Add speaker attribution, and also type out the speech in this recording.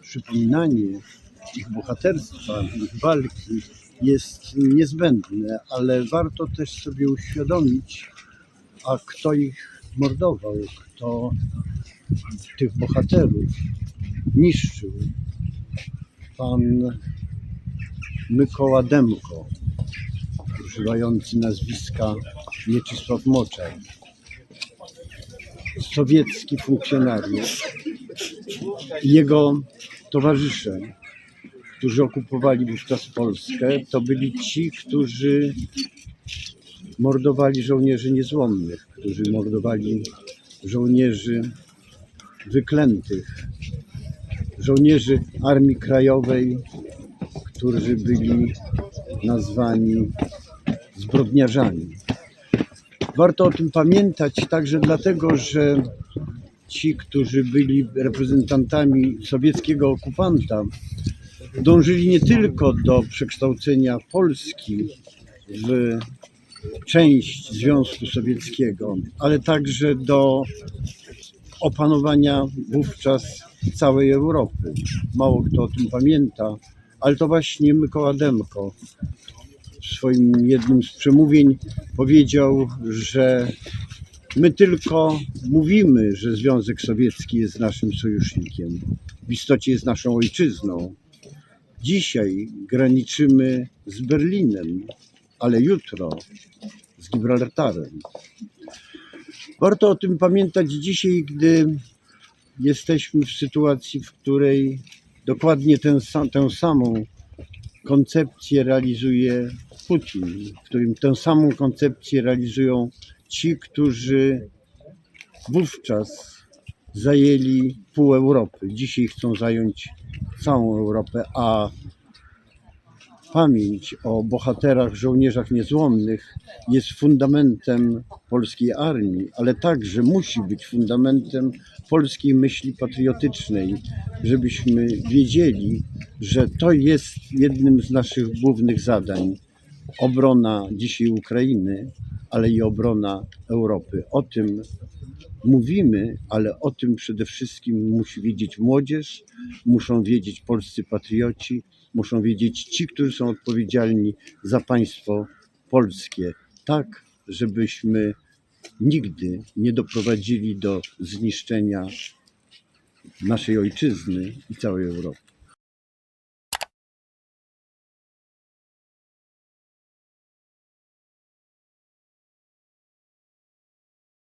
Speaker 1: przypominanie ich bohaterstwa, ich walki jest niezbędne, ale warto też sobie uświadomić, a kto ich mordował, kto tych bohaterów niszczył. Pan Mykoła Demko, używający nazwiska Mieczysław Moczar, sowiecki funkcjonariusz jego towarzysze, którzy okupowali wówczas Polskę, to byli ci, którzy mordowali żołnierzy niezłomnych, którzy mordowali żołnierzy wyklętych, żołnierzy Armii Krajowej, którzy byli nazwani zbrodniarzami. Warto o tym pamiętać także dlatego, że ci, którzy byli reprezentantami sowieckiego okupanta, dążyli nie tylko do przekształcenia Polski w część Związku Sowieckiego, ale także do opanowania wówczas całej Europy. Mało kto o tym pamięta, ale to właśnie Mykoła Demko w swoim jednym z przemówień powiedział, że my tylko mówimy, że Związek Sowiecki jest naszym sojusznikiem. W istocie jest naszą ojczyzną. Dzisiaj graniczymy z Berlinem, ale jutro z Gibraltarem. Warto o tym pamiętać dzisiaj, gdy jesteśmy w sytuacji, w której dokładnie tę, sa- tę samą koncepcję realizuje Putin, w którym tę samą koncepcję realizują ci, którzy wówczas zajęli pół Europy. Dzisiaj chcą zająć całą Europę, a pamięć o bohaterach, żołnierzach niezłomnych jest fundamentem polskiej armii, ale także musi być fundamentem polskiej myśli patriotycznej, żebyśmy wiedzieli, że to jest jednym z naszych głównych zadań. Obrona dzisiaj Ukrainy, ale i obrona Europy. O tym mówimy, ale o tym przede wszystkim musi wiedzieć młodzież, muszą wiedzieć polscy patrioci, muszą wiedzieć ci, którzy są odpowiedzialni za państwo polskie, tak żebyśmy nigdy nie doprowadzili do zniszczenia naszej ojczyzny i całej Europy.